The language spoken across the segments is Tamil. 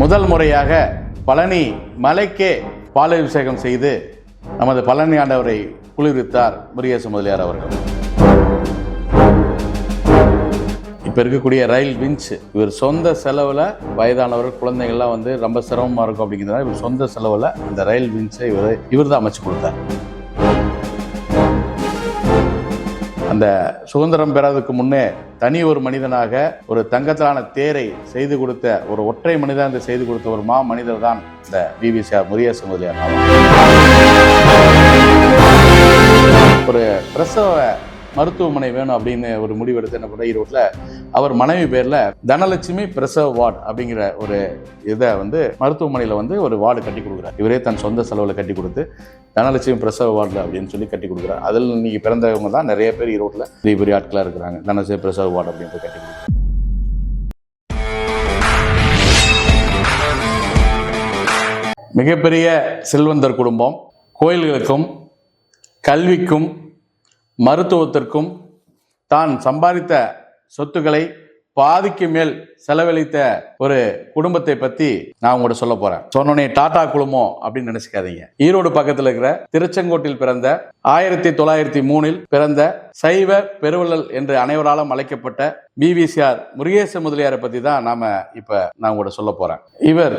முதல் முறையாக பழனி மலைக்கே பாலாபிஷேகம் செய்து நமது பழனி ஆண்டவரை குளிர்வித்தார் முருகேச முதலியார் அவர்கள். இப்போ இருக்கக்கூடிய ரயில் விஞ்ச் இவர் சொந்த செலவில் வயதானவர் குழந்தைகள்லாம் வந்து ரொம்ப சிரமமாக இருக்கும் அப்படிங்கிறதுனால இவர் சொந்த செலவில் அந்த ரயில் விஞ்சை இவர் இவர் தான் அமைச்சு கொடுத்தார். அந்த சுதந்திரம் பெறதுக்கு முன்னே தனி ஒரு மனிதனாக ஒரு தங்கத்தான தேரை செய்து கொடுத்த ஒரு ஒற்றை மனிதன் இந்த செய்து கொடுத்த ஒரு மா மனிதர் தான் இந்த பிபிசிஆர் முருகேச முதலியார் ஆவார். ஒரு பிரசவ மருத்துவமனை வேணும் அப்படின்னு ஒரு முடிவெடுத்து என்ன பண்ணுற ஈரோட்டில் அவர் மனைவி பேரில் தனலட்சுமி பிரசவ வார்டு அப்படிங்கிற ஒரு இதை வந்து மருத்துவமனையில் வந்து ஒரு வார்டு கட்டி கொடுக்குறார். இவரே தன் சொந்த செலவில் கட்டி கொடுத்து தனலட்சுமி பிரசவ வார்டு அப்படின்னு சொல்லி கட்டி கொடுக்குறாரு. அதில் இன்னைக்கு பிறந்தவங்க தான் நிறைய பேர் ஈரோட்டில் பெரிய பெரிய ஆட்களாக இருக்கிறாங்க. தனலட்சுமி பிரசவ வார்டு அப்படின்ட்டு கட்டி கொடுக்குறாங்க மிகப்பெரிய செல்வந்தர் குடும்பம். கோயில்களுக்கும் கல்விக்கும் மருத்துவத்திற்கும் தான் சம்பாதித்த சொத்துக்களை பாதிக்கு மேல் செலவழித்த ஒரு குடும்பத்தை பத்தி நான் உங்கள்கிட்ட சொல்ல போறேன். சொன்னோடனே டாடா குழுமம் அப்படின்னு நினைச்சுக்காதீங்க. ஈரோடு பக்கத்தில் இருக்கிற திருச்செங்கோட்டில் பிறந்த ஆயிரத்தி தொள்ளாயிரத்தி மூணில் பிறந்த சைவ பெருவள்ளல் என்று அனைவராலும் அழைக்கப்பட்ட பிவிசிஆர் முருகேச முதலியாரை பத்தி தான் நாம இப்ப நான் உங்கள்கிட்ட சொல்ல போறேன். இவர்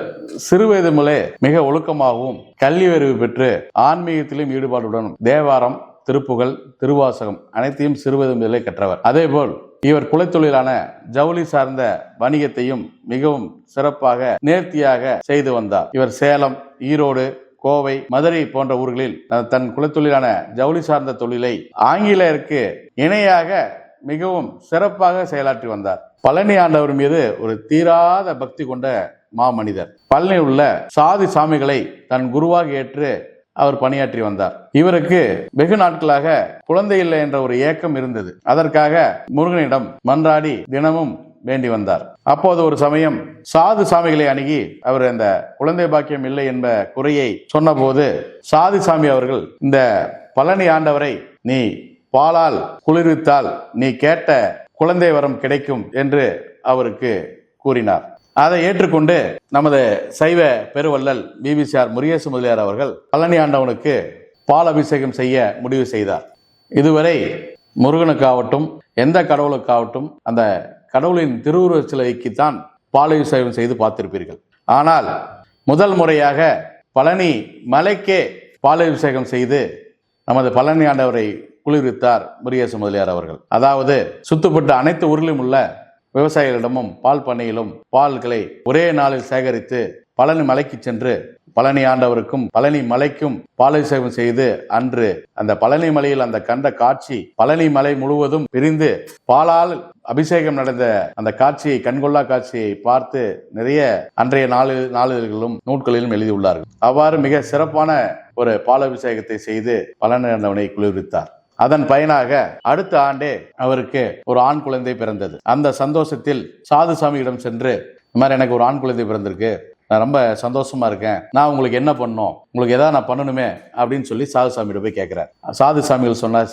சிறுவயது முதலே மிக ஒழுக்கமாகவும் கல்வி அறிவு பெற்று ஆன்மீகத்திலும் ஈடுபாடுடன் தேவாரம் திருப்புகழ் திருவாசகம் அனைத்தையும் சிறுவது முதலே கற்றவர். அதேபோல் இவர் குலத்தொழிலான ஜவுளி சார்ந்த வணிகத்தையும் மிகவும் சிறப்பாக நேர்த்தியாக செய்து வந்தார். இவர் சேலம் ஈரோடு கோவை மதுரை போன்ற ஊர்களில் தன் குலத்தொழிலான ஜவுளி சார்ந்த தொழிலை ஆங்கிலேயருக்கு இணையாக மிகவும் சிறப்பாக செயலாற்றி வந்தார். பழனி ஆண்டவர் மீது ஒரு தீராத பக்தி கொண்ட மாமனிதர். பழனியில் உள்ள சாதி சாமிகளை தன் குருவாக ஏற்று அவர் பணியாற்றி வந்தார். இவருக்கு வெகு நாட்களாக குழந்தை இல்லை என்ற ஒரு ஏக்கம் இருந்தது. அதற்காக முருகனிடம் மன்றாடி தினமும் வேண்டி வந்தார். அப்போது ஒரு சமயம் சாது சாமிகளை அணுகி அவர் அந்த குழந்தை பாக்கியம் இல்லை என்ப குறையை சொன்னபோது சாதி சாமி அவர்கள் இந்த பழனி ஆண்டவரை நீ பாலால் குளிர்வித்தால் நீ கேட்ட குழந்தை வரம் கிடைக்கும் என்று அவருக்கு கூறினார். அதை ஏற்றுக்கொண்டு நமது சைவ பெருவள்ளல் பிபிசிஆர் முருகேசு முதலியார் அவர்கள் பழனி ஆண்டவனுக்கு பால் அபிஷேகம் செய்ய முடிவு செய்தார். இதுவரை முருகனுக்காகட்டும் எந்த கடவுளுக்காகட்டும் அந்த கடவுளின் திருவுருவ சிலைக்குத்தான் பால் அபிஷேகம் செய்து பார்த்திருப்பீர்கள். ஆனால் முதல் முறையாக பழனி மலைக்கே பால் அபிஷேகம் செய்து நமது பழனி ஆண்டவரை குளிர்வித்தார் முருகேசு முதலியார் அவர்கள். அதாவது சுத்துப்பட்ட அனைத்து ஊரிலும் உள்ள விவசாயிகளிடமும் பால் பண்ணையிலும் பால்களை ஒரே நாளில் சேகரித்து பழனி மலைக்கு சென்று பழனி ஆண்டவருக்கும் பழனி மலைக்கும் பாலாபிஷேகம் செய்து அன்று அந்த பழனி மலையில் அந்த கண்ட காட்சி பழனி மலை முழுவதும் பிரிந்து பாலால் அபிஷேகம் நடந்த அந்த காட்சியை கண்கொள்ளா காட்சியை பார்த்து நிறைய அன்றைய நாளு நாளிதழ்களிலும் நூட்களிலும் எழுதியுள்ளார்கள். அவ்வாறு மிக சிறப்பான ஒரு பாலாபிஷேகத்தை செய்து பழனி ஆண்டவனை குளிர்வித்தார். அதன் பயனாக அடுத்த ஆண்டே அவருக்கு ஒரு ஆண் குழந்தை பிறந்தது. அந்த சந்தோஷத்தில் சாது சாமியிடம் சென்று இந்த மாதிரி எனக்கு ஒரு ஆண் குழந்தை பிறந்திருக்கு. நான் ரொம்ப சந்தோஷமா இருக்கேன். நான் உங்களுக்கு என்ன பண்ணணும்? உங்களுக்கு எதாவது நான் பண்ணணுமே? அப்படின்னு சொல்லி சாது சாமியிட போய் கேட்கிறார் சாது சாமிகள் சொன்னா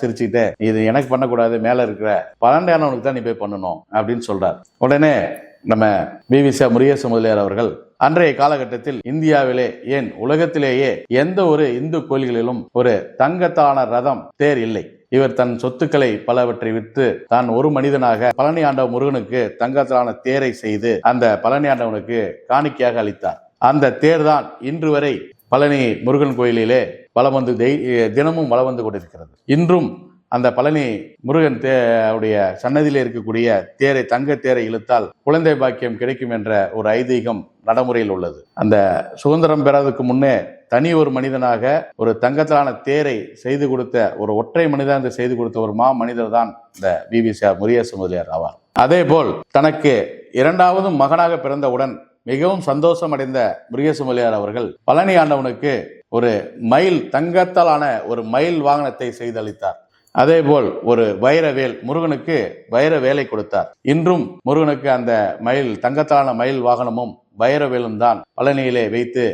இது எனக்கு பண்ணக்கூடாது மேலே இருக்கிற பன்னெண்டானவனுக்கு தான் நீ போய் பண்ணணும். அப்படின்னு சொல்றார். உடனே நம்ம பிவிசா முருகேச முதலியார் அவர்கள் அன்றைய காலகட்டத்தில் இந்தியாவிலே ஏன் உலகத்திலேயே எந்த ஒரு இந்து கோயில்களிலும் ஒரு தங்கத்தான ரதம் தேர் இல்லை. இவர் தன் சொத்துக்களை பலவற்றை விற்று தான் ஒரு மனிதனாக பழனி ஆண்டவ முருகனுக்கு தங்கத்தான தேரை செய்து அந்த பழனி ஆண்டவனுக்கு காணிக்கையாக அளித்தார். அந்த தேர் தான் இன்று வரை பழனி முருகன் கோயிலிலே வலம் வந்து தெய்- தினமும் வளம் வந்து கொண்டிருக்கிறது. இன்றும் அந்த பழனி முருகன் தே உடைய சன்னதியில் இருக்கக்கூடிய தேரை தங்க தேரை இழுத்தால் குழந்தை பாக்கியம் கிடைக்கும் என்ற ஒரு ஐதீகம் நடைமுறையில் உள்ளது. அந்த சுதந்திரம் பெறாததுக்கு முன்னே தனி ஒரு மனிதனாக ஒரு தங்கத்தாலான தேரை செய்து கொடுத்த ஒரு ஒற்றை மனிதன் இந்த செய்து கொடுத்த ஒரு மா மனிதர் தான் இந்த பிபிசிஆர் முருகேச முதலியார் ஆவார். அதே போல் தனக்கு இரண்டாவது மகனாக பிறந்தவுடன் மிகவும் சந்தோஷம் அடைந்த முருகேச முதலியார் அவர்கள் பழனி ஆண்டவனுக்கு ஒரு மயில் தங்கத்தாலான ஒரு மயில் வாகனத்தை செய்தளித்தார். அதேபோல் ஒரு வைரவேல் முருகனுக்கு வைர வேலை கொடுத்தார். இன்றும் முருகனுக்கு அந்த மயில் தங்கத்தான மயில் வாகனமும் வைரவேலும் தான் பழனியிலே வைத்து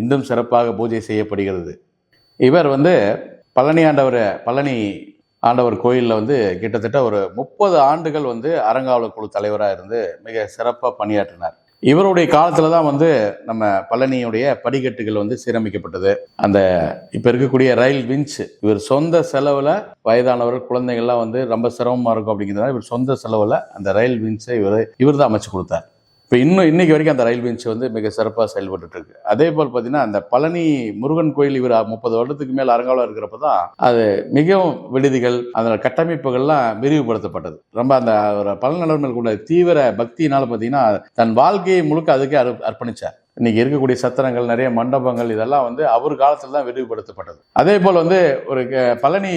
இன்றும் சிறப்பாக பூஜை செய்யப்படுகிறது. இவர் வந்து பழனி ஆண்டவர் பழனி ஆண்டவர் கோயிலில் வந்து கிட்டத்தட்ட ஒரு முப்பது ஆண்டுகள் வந்து அறங்காவலர் குழு தலைவராக இருந்து மிக சிறப்பாக பணியாற்றினார். இவருடைய காலத்தில் தான் வந்து நம்ம பழனியுடைய படிக்கட்டுகள் வந்து சீரமைக்கப்பட்டது. அந்த இப்போ இருக்கக்கூடிய ரயில் விஞ்ச் இவர் சொந்த செலவில் வயதானவர்கள் குழந்தைகள்லாம் வந்து ரொம்ப சிரமமாக இருக்கும் அப்படிங்கிறதுனால இவர் சொந்த செலவில் அந்த ரயில் விஞ்சை இவர் இவர் தான் அமைச்சு கொடுத்தார். இப்போ இன்னும் இன்றைக்கி வரைக்கும் அந்த ரயில் பெஞ்ச் வந்து மிக சிறப்பாக செயல்பட்டுருக்கு அதே போல் பார்த்தீங்கன்னா அந்த பழனி முருகன் கோயில் இவர் முப்பது வருடத்துக்கு மேல் அரங்காவளம் இருக்கிறப்ப தான் அது மிகவும் விடுதிகள் அந்த கட்டமைப்புகள்லாம் விரிவுபடுத்தப்பட்டது. ரொம்ப அந்த ஒரு பழனிநலர்கள் கொண்ட தீவிர பக்தியினால் பார்த்தீங்கன்னா தன் வாழ்க்கையை முழுக்க அதுக்கே அர்ப்பணித்தார் இன்றைக்கி இருக்கக்கூடிய சத்திரங்கள் நிறைய மண்டபங்கள் இதெல்லாம் வந்து அவர் காலத்தில் தான் விரிவுபடுத்தப்பட்டது. அதே போல் வந்து ஒரு க- பழனி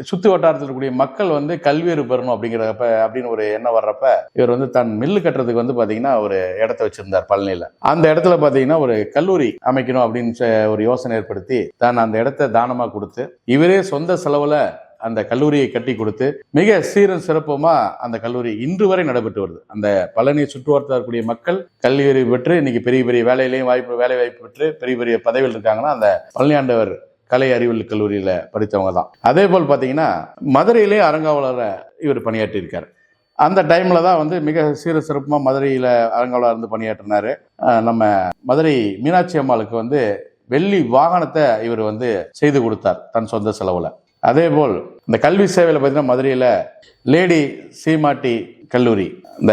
சுத்து வட்டாரத்தில் இருக்கக்கூடிய மக்கள் வந்து கல்வியறிவு பெறணும் அப்படிங்கிறப்ப அப்படின்னு ஒரு எண்ணம் வர்றப்ப இவர் வந்து தன் மில்லு கட்டுறதுக்கு வந்து பார்த்தீங்கன்னா ஒரு இடத்த வச்சுருந்தார் பழனியில். அந்த இடத்துல பார்த்தீங்கன்னா ஒரு கல்லூரி அமைக்கணும் அப்படின்னு சொ- ஒரு யோசனை ஏற்படுத்தி தான் அந்த இடத்த தானமாக கொடுத்து இவரே சொந்த செலவில் அந்த கல்லூரியை கட்டி கொடுத்து மிக சீரும் சிறப்புமா அந்த கல்லூரி இன்று வரை நடைபெற்று வருது. அந்த பழனி சுற்றுவட்டாரத்தில் இருக்கக்கூடிய மக்கள் கல்வி அறிவு பெற்று இன்னைக்கு பெரிய பெரிய வேலையிலையும் வாய்ப்பு வேலை வாய்ப்பு பெற்று பெரிய பெரிய பதவியில் இருக்காங்கன்னா அந்த பழனியாண்டவர் கலை அறிவியல் கல்லூரியில படித்தவங்க தான். அதே போல் பார்த்தீங்கன்னா மதுரையிலேயே அரங்காவலரை இவர் பணியாற்றியிருக்கார். அந்த டைமில் தான் வந்து மிக சீர சிறப்புமாக மதுரையில் அரங்காவலர் இருந்து பணியாற்றினார். நம்ம மதுரை மீனாட்சி அம்மாளுக்கு வந்து வெள்ளி வாகனத்தை இவர் வந்து செய்து கொடுத்தார் தன் சொந்த செலவில். அதே போல் இந்த கல்வி சேவையில் பார்த்தீங்கன்னா மதுரையில் லேடி சீமாட்டி கல்லூரி. இந்த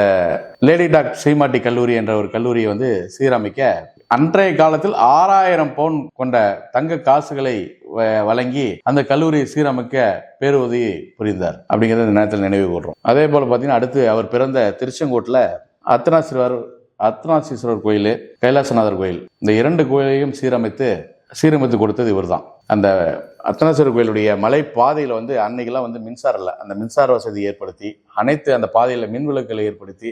லேடி டாக்டர் சீமாட்டி கல்லூரி என்ற ஒரு கல்லூரியை வந்து சீரமைக்க அன்றைய காலத்தில் ஆறாயிரம் பவுன் கொண்ட தங்க காசுகளை வ- வழங்கி அந்த கல்லூரியை சீரமைக்க பேருதவி புரிந்தார். அப்படிங்கிறத இந்த நேரத்தில் நினைவு கூடுறோம் அதே போல் பார்த்தீங்கன்னா அடுத்து அவர் பிறந்த திருச்செங்கோட்டில் அர்த்தநாசீஸ்வரர் அர்த்தநாசீஸ்வரர் கோயில் கைலாசநாதர் கோயில். இந்த இரண்டு கோயிலையும் சீரமைத்து சீரமைத்து கொடுத்தது இவர்தான். அந்த அர்த்தநாசீஸ்வரர் கோயிலுடைய மலை பாதையில் வந்து அன்னைக்கெல்லாம் வந்து மின்சாரம் இல்லை. அந்த மின்சார வசதி ஏற்படுத்தி அனைத்து அந்த பாதையில் மின் விளக்குகளை ஏற்படுத்தி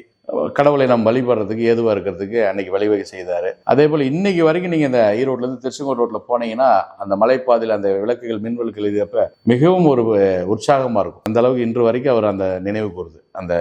கடவுளை நாம் வழிபடுறதுக்கு ஏதுவாக இருக்கிறதுக்கு அன்னைக்கு வழிவகை செய்தார். அதே போல் இன்னைக்கு வரைக்கும் நீங்கள் இந்த ஈரோட்லேருந்து திருச்செங்கோடு ரோட்டில் போனீங்கன்னா அந்த மலைப்பாதையில் அந்த விளக்குகள் மின் விளக்குகள் இருக்கிறப்ப மிகவும் ஒரு உற்சாகமாக இருக்கும். அந்த அளவுக்கு இன்று வரைக்கும் அவர் அந்த நினைவு கூறுது. அந்த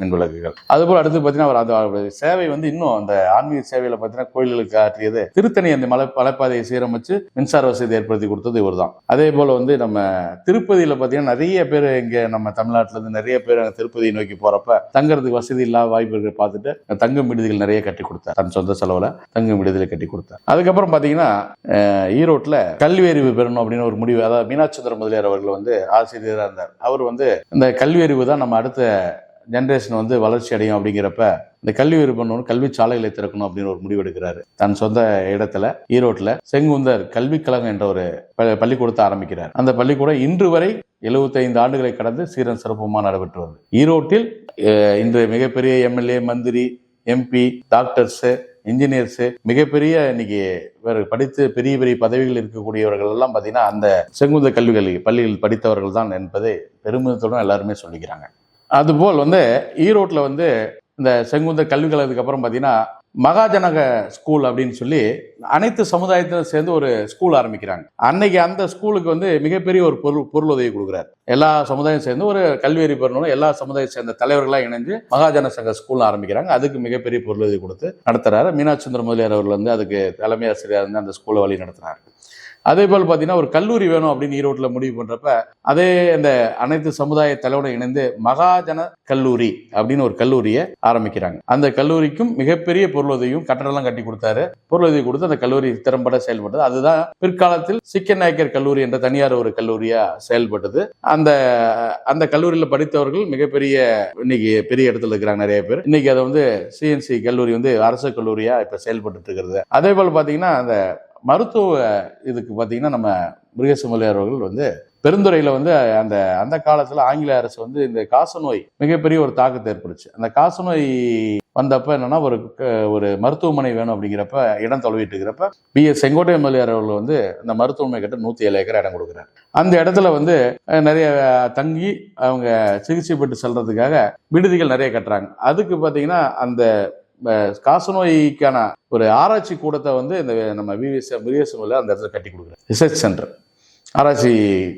மின்விளக்குகள். அதுபோல் அடுத்து பார்த்தீங்கன்னா அவர் அந்த சேவை வந்து இன்னும் அந்த ஆன்மீக சேவையில் பார்த்தீங்கன்னா கோயில்களுக்கு ஆற்றியது திருத்தணி அந்த மலை மலைப்பாதையை சீரமைச்சு மின்சார வசதி ஏற்படுத்தி கொடுத்தது இவர் தான் அதே போல் வந்து நம்ம திருப்பதியில் பார்த்தீங்கன்னா நிறைய பேர் இங்கே நம்ம தமிழ்நாட்டுல இருந்து நிறைய பேர் திருப்பதியை நோக்கி போகிறப்ப தங்குறதுக்கு வசதி இல்லாத வாய்ப்புகளை பார்த்துட்டு தங்கும் விடுதிகள் நிறைய கட்டி கொடுத்தார். தன் சொந்த செலவில் தங்கும் விடுதலை கட்டி கொடுத்தார். அதுக்கப்புறம் பார்த்தீங்கன்னா ஈரோட்டில் கல்வி அறிவு பெறணும் அப்படின்னு ஒரு முடிவு அதாவது மீனாட்சந்திர முதலியார் அவர்கள் வந்து ஆசிரியராக இருந்தார். அவர் வந்து இந்த கல்வியறிவு தான் நம்ம அடுத்த ஜென்ரேஷன் வந்து வளர்ச்சி அடையும் அப்படிங்கிறப்ப இந்த கல்வி விருப்பம் கல்வி சாலைகளை திறக்கணும் அப்படின்னு ஒரு முடிவு எடுக்கிறாரு. தன் சொந்த இடத்துல ஈரோட்டில் செங்குந்தர் கல்விக் கழகம் என்ற ஒரு ப- பள்ளிக்கூடத்தை ஆரம்பிக்கிறார். அந்த பள்ளிக்கூடம் இன்று வரை 75 ஆண்டுகளை கடந்து சீரன் சிறப்புமா நடைபெற்று வருது. ஈரோட்டில் இன்று மிகப்பெரிய எம்எல்ஏ மந்திரி எம்பி டாக்டர்ஸு இன்ஜினியர்ஸு மிகப்பெரிய இன்னைக்கு வேறு படித்து பெரிய பெரிய பதவிகள் இருக்கக்கூடியவர்கள் எல்லாம் பார்த்தீங்கன்னா அந்த செங்குந்த கல்விகள் பள்ளியில் படித்தவர்கள் தான் என்பதை பெருமிதத்துடன் எல்லாருமே சொல்லிக்கிறாங்க. அதுபோல் வந்து ஈரோட்டில் வந்து இந்த செங்குந்த கல்வி கழகத்துக்கு அப்புறம் பார்த்தீங்கன்னா மகாஜனக ஸ்கூல் அப்படின்னு சொல்லி அனைத்து சமுதாயத்திலும் சேர்ந்து ஒரு ஸ்கூல் ஆரம்பிக்கிறாங்க. அன்னைக்கு அந்த ஸ்கூலுக்கு வந்து மிகப்பெரிய ஒரு பொருள் பொருளுதவி கொடுக்குறாரு. எல்லா சமுதாயம் சேர்ந்து ஒரு கல்வி பெறணும் எல்லா சமுதாயம் சேர்ந்த தலைவர்களாக இணைஞ்சு மகாஜன சங்க ஸ்கூல் ஆரம்பிக்கிறாங்க. அதுக்கு மிகப்பெரிய பொருளுதவி கொடுத்து நடத்துறாரு. மீனாட்சி முதலியார் அவர்கள் வந்து அதுக்கு தலைமை ஆசிரியர் வந்து அந்த ஸ்கூலை வழி நடத்துறாரு. அதே போல் பார்த்தீங்கன்னா ஒரு கல்லூரி வேணும் அப்படின்னு ஈரோட்டில் முடிவு பண்ணுறப்ப அதே அந்த அனைத்து சமுதாய தலைவரோட இணைந்து மகாஜன கல்லூரி அப்படின்னு ஒரு கல்லூரியை ஆரம்பிக்கிறாங்க. அந்த கல்லூரிக்கும் மிகப்பெரிய பொருளுதவியும் கட்டடம்லாம் கட்டி கொடுத்தாரு. பொருளுதவி கொடுத்து அந்த கல்லூரி திறம்பட செயல்பட்டது. அதுதான் பிற்காலத்தில் சிக்கன் நாயக்கர் கல்லூரி என்ற தனியார் ஒரு கல்லூரியாக செயல்பட்டது. அந்த அந்த கல்லூரியில் படித்தவர்கள் மிகப்பெரிய இன்னைக்கு பெரிய இடத்துல இருக்கிறாங்க நிறைய பேர். இன்னைக்கு அதை வந்து சிஎன்சி கல்லூரி வந்து அரசு கல்லூரியா இப்ப செயல்பட்டு இருக்கிறது. அதே போல் பாத்தீங்கன்னா அந்த மருத்துவ இதுக்கு பார்த்தீங்கன்னா நம்ம முருகேசமல்லியார் அவர்கள் வந்து பெருந்துறையில் வந்து அந்த அந்த காலத்தில் ஆங்கில அரசு வந்து இந்த காசநோய் மிகப்பெரிய ஒரு தாக்கத்தை ஏற்படுச்சு அந்த காசநோய் வந்தப்ப என்னன்னா ஒரு ஒரு மருத்துவமனை வேணும் அப்படிங்கிறப்ப இடம் தொலைவிட்டு இருக்கிறப்ப பி. எஸ். செங்கோட்டை எம்எல்ஏர் அவர்கள் வந்து அந்த மருத்துவமனை கிட்ட நூத்தி ஏழு ஏக்கர் இடம் கொடுக்குறாரு. அந்த இடத்துல வந்து நிறைய தங்கி அவங்க சிகிச்சை பெற்று செல்றதுக்காக விடுதிகள் நிறைய கட்டுறாங்க. அதுக்கு பார்த்தீங்கன்னா அந்த காசநோய்க்கான ஒரு ஆராய்ச்சி கூடத்தை வந்து இந்த நம்ம விவிஎஸ் விவிஎஸ்எம்ல அந்த இடத்துல கட்டி கொடுக்குறாரு. ரிசர்ச் சென்டர் ஆராய்ச்சி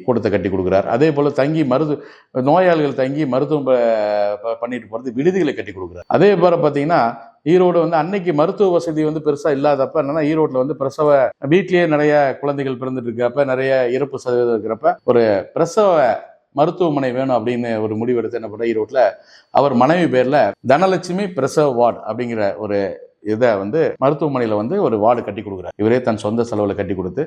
கூடத்தை கட்டி கொடுக்குறார். அதே போல் தங்கி மருது நோயாளிகள் தங்கி மருத்துவம் ப- பண்ணிட்டு போகிறது விடுதிகளை கட்டி கொடுக்குறாரு. அதே போல் பார்த்தீங்கன்னா ஈரோடு வந்து அன்னைக்கு மருத்துவ வசதி வந்து பெருசாக இல்லாதப்ப என்னன்னா ஈரோட்டில் வந்து பிரசவ வீட்லேயே நிறைய குழந்தைகள் பிறந்துட்டு இருக்கப்ப நிறைய இறப்பு சதவீதம் இருக்கிறப்ப ஒரு பிரசவ மருத்துவமனை வேணும் அப்படின்னு ஒரு முடிவெடுத்து என்ன பண்ணுற ஈரோட்டில். அவர் மனைவி பேர்ல தனலட்சுமி பிரசவ வார்டு அப்படிங்கிற ஒரு இதை வந்து மருத்துவமனையில் வந்து ஒரு வார்டு கட்டி கொடுக்குறாரு. இவரே தன் சொந்த செலவில் கட்டி கொடுத்து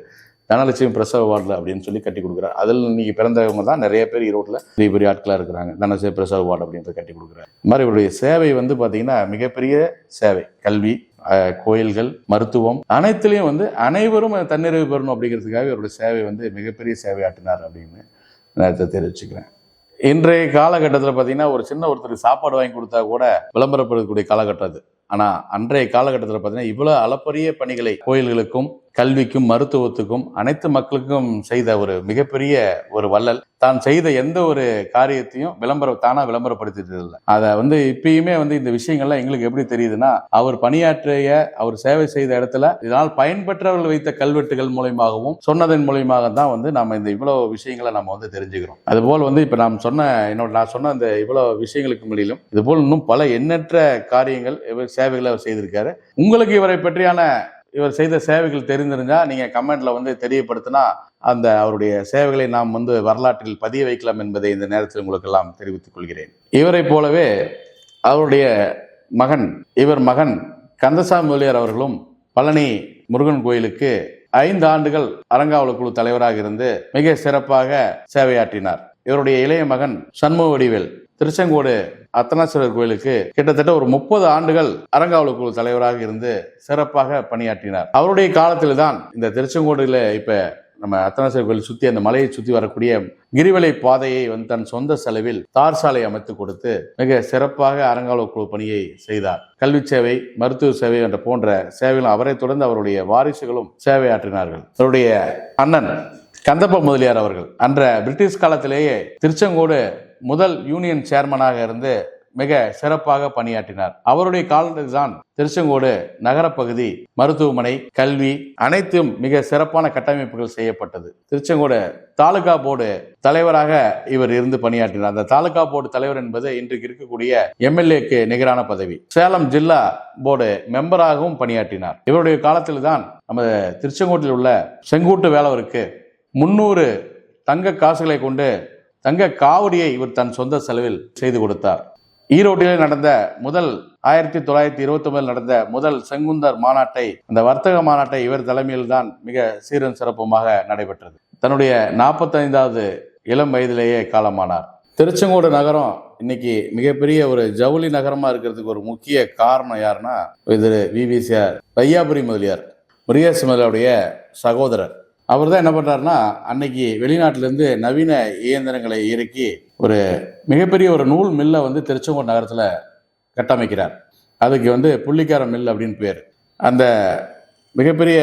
தனலட்சுமி பிரசவ வார்டில் அப்படின்னு சொல்லி கட்டி கொடுக்குறாரு. அதில் இன்னைக்கு பிறந்தவங்க தான் நிறைய பேர் ஈரோட்டில் பெரிய பெரிய ஆட்களாக இருக்கிறாங்க. தனலட்சுமி பிரசவ வார்டு அப்படின்றத கட்டி கொடுக்குறாரு. இந்த மாதிரி இவருடைய சேவை வந்து பார்த்தீங்கன்னா மிகப்பெரிய சேவை. கல்வி கோயில்கள் மருத்துவம் அனைத்துலேயும் வந்து அனைவரும் தன்னிறைவு பெறணும் அப்படிங்கிறதுக்காக இவருடைய சேவை வந்து மிகப்பெரிய சேவையாட்டினார் அப்படின்னு நேரத்தை தெரிவிச்சுக்கிறேன். இன்றைய காலகட்டத்தில் பார்த்தீங்கன்னா ஒரு சின்ன ஒருத்தருக்கு சாப்பாடு வாங்கி கொடுத்தா கூட விளம்பரப்படுத்தக்கூடிய காலகட்டம் அது. ஆனால் அன்றைய காலகட்டத்தில் பார்த்தீங்கன்னா இவ்வளோ அளப்பரிய பணிகளை கோயில்களுக்கும் கல்விக்கும் மருத்துவத்துக்கும் அனைத்து மக்களுக்கும் செய்த ஒரு மிகப்பெரிய ஒரு வள்ளல். தான் செய்த எந்த ஒரு காரியத்தையும் விளம்பரம் தானாக விளம்பரப்படுத்திட்டு இல்லை. அதை வந்து இப்பயுமே வந்து இந்த விஷயங்கள்லாம் எங்களுக்கு எப்படி தெரியுதுன்னா அவர் பணியாற்றிய அவர் சேவை செய்த இடத்துல இதனால் பயன்பெற்றவர்கள் வைத்த கல்வெட்டுகள் மூலயமாகவும் சொன்னதன் மூலியமாக தான் வந்து நம்ம இந்த இவ்வளோ விஷயங்களை நம்ம வந்து தெரிஞ்சுக்கிறோம். அதுபோல் வந்து இப்போ நாம் சொன்ன என்னோட நான் சொன்ன அந்த இவ்வளோ விஷயங்களுக்கு முன்னிலும் இதுபோல் இன்னும் பல எண்ணற்ற காரியங்கள் இவர் சேவைகளை அவர் செய்திருக்காரு. உங்களுக்கு இவரை பற்றியான இவர் செய்த சேவைகள் தெரிந்திருந்தால் நீங்கள் கமெண்ட்டில் வந்து தெரியப்படுத்தினா அந்த அவருடைய சேவைகளை நாம் வந்து வரலாற்றில் பதிய வைக்கலாம் என்பதை இந்த நேரத்தில் உங்களுக்கெல்லாம் தெரிவித்துக் கொள்கிறேன். இவரை போலவே அவருடைய மகன் இவர் மகன் கந்தசாமி முதலியார் அவர்களும் பழனி முருகன் கோயிலுக்கு ஐந்து ஆண்டுகள் அரங்காவல குழு தலைவராக இருந்து மிக சிறப்பாக சேவையாற்றினார். இவருடைய இளைய மகன் சண்முக வடிவேல் திருச்செங்கோடு அத்தனாசுரர் கோயிலுக்கு கிட்டத்தட்ட ஒரு முப்பது ஆண்டுகள் அறங்காவலர் குழு தலைவராக இருந்து சிறப்பாக பணியாற்றினார். அவருடைய காலத்தில் தான் இந்த திருச்செங்கோடுல இப்ப நம்ம அத்தனாசுரர் கோயில் சுத்தி அந்த மலையை சுத்தி வரக்கூடிய கிரிவலை பாதையை வந்து தன் சொந்த செலவில் தார் சாலை அமைத்து கொடுத்து மிக சிறப்பாக அறங்காவலர் குழு பணியை செய்தார். கல்வி சேவை மருத்துவ சேவை என்ற போன்ற சேவைகளும் அவரை தொடர்ந்து அவருடைய வாரிசுகளும் சேவையாற்றினார்கள். அவருடைய அண்ணன் கந்தப்ப முதலியார் அவர்கள் அன்ற பிரிட்டிஷ் காலத்திலேயே திருச்செங்கோடு முதல் யூனியன் சேர்மனாக இருந்து மிக சிறப்பாக பணியாற்றினார். அவருடைய காலத்தில் தான் திருச்செங்கோடு நகரப்பகுதி மருத்துவமனை கல்வி அனைத்தும் மிக சிறப்பான கட்டமைப்புகள் செய்யப்பட்டது. திருச்செங்கோடு தாலுகா போர்டு தலைவராக இவர் இருந்து பணியாற்றினார். அந்த தாலுகா போர்டு தலைவர் என்பது இன்றைக்கு இருக்கக்கூடிய எம்எல்ஏக்கு நிகரான பதவி. சேலம் ஜில்லா போர்டு மெம்பராகவும் பணியாற்றினார். இவருடைய காலத்தில் தான் நமது திருச்செங்கோட்டில் உள்ள செங்கூட்டு வேலவருக்கு முன்னூறு தங்க காசுகளை கொண்டு தங்க காவடியை இவர் தன் சொந்த செலவில் செய்து கொடுத்தார். ஈரோட்டிலே நடந்த முதல் ஆயிரத்தி தொள்ளாயிரத்தி இருபத்தி ஒன்பதில் நடந்த முதல் செங்குந்தர் மாநாட்டை அந்த வர்த்தக மாநாட்டை இவர் தலைமையில் தான் மிக சீரன் சிறப்புமாக நடைபெற்றது. தன்னுடைய நாற்பத்தைந்தாவது இளம் வயதிலேயே காலமானார். திருச்செங்கோடு நகரம் இன்னைக்கு மிகப்பெரிய ஒரு ஜவுளி நகரமா இருக்கிறதுக்கு ஒரு முக்கிய காரணம் யாருன்னா இது விவிசிஆர் வையாபுரி முதலியார். முருகேச முதலியாருடைய சகோதரர். அவர் தான் என்ன பண்ணுறாருன்னா அன்னைக்கு வெளிநாட்டிலேருந்து நவீன இயந்திரங்களை இறக்கி ஒரு மிகப்பெரிய ஒரு நூல் மில்லை வந்து திருச்செங்கோடு நகரத்தில் கட்டமைக்கிறார். அதுக்கு வந்து புள்ளிக்கார மில் அப்படின்னு பேர். அந்த மிகப்பெரிய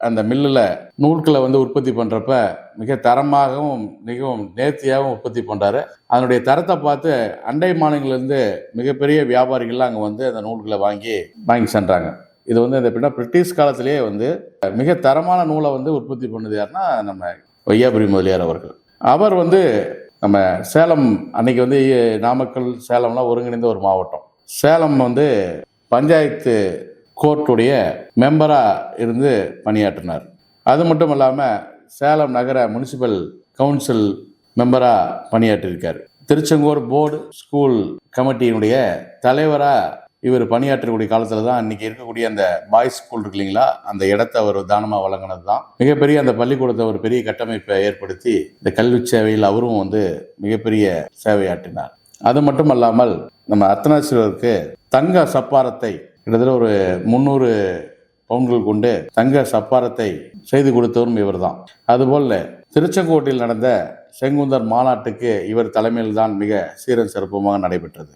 அந்த மில்லில் நூல்களை வந்து உற்பத்தி பண்ணுறப்ப மிக தரமாகவும் மிகவும் நேர்த்தியாகவும் உற்பத்தி பண்ணுறாரு அதனுடைய தரத்தை பார்த்து அண்டை மாநிலங்கள்லேருந்து மிகப்பெரிய வியாபாரிகள்லாம் அங்கே வந்து அந்த நூல்களை வாங்கி வாங்கி சென்றாங்க. இது வந்து இந்த எப்படின்னா பிரிட்டிஷ் காலத்திலேயே வந்து மிக தரமான நூலை வந்து உற்பத்தி பண்ணது யாருன்னா நம்ம வையாபுரி முதலியார் அவர்கள். அவர் வந்து நம்ம சேலம் அன்னைக்கு வந்து நாமக்கல் சேலம்லாம் ஒருங்கிணைந்த ஒரு மாவட்டம். சேலம் வந்து பஞ்சாயத்து கோர்ட்டுடைய மெம்பராக இருந்து பணியாற்றினார். அது மட்டும் இல்லாமல் சேலம் நகர முனிசிபல் கவுன்சில் மெம்பராக பணியாற்றியிருக்கார். திருச்செங்கோர் போர்டு ஸ்கூல் கமிட்டியினுடைய தலைவராக இவர் பணியாற்றக்கூடிய காலத்தில் தான் இன்றைக்கி இருக்கக்கூடிய அந்த பாய்ஸ் ஸ்கூல் இருக்கு இல்லைங்களா? அந்த இடத்த அவர் தானமாக வழங்கினது தான். மிகப்பெரிய அந்த பள்ளிக்கூடத்தை ஒரு பெரிய கட்டமைப்பை ஏற்படுத்தி இந்த கல்வி சேவையில் அவரும் வந்து மிகப்பெரிய சேவையாற்றினார். அது மட்டும் அல்லாமல் நம்ம அர்த்தநாசீஸ்வரருக்கு தங்க சப்பாரத்தை கிட்டத்தட்ட ஒரு முந்நூறு பவுன்கள் கொண்டு தங்க சப்பாரத்தை செய்து கொடுத்தவரும் இவர்தான் அதுபோல் திருச்செங்கோட்டில் நடந்த செங்குந்தர் மாநாட்டுக்கு இவர் தலைமையில் தான் மிக சீரன் சிறப்புமாக நடைபெற்றது.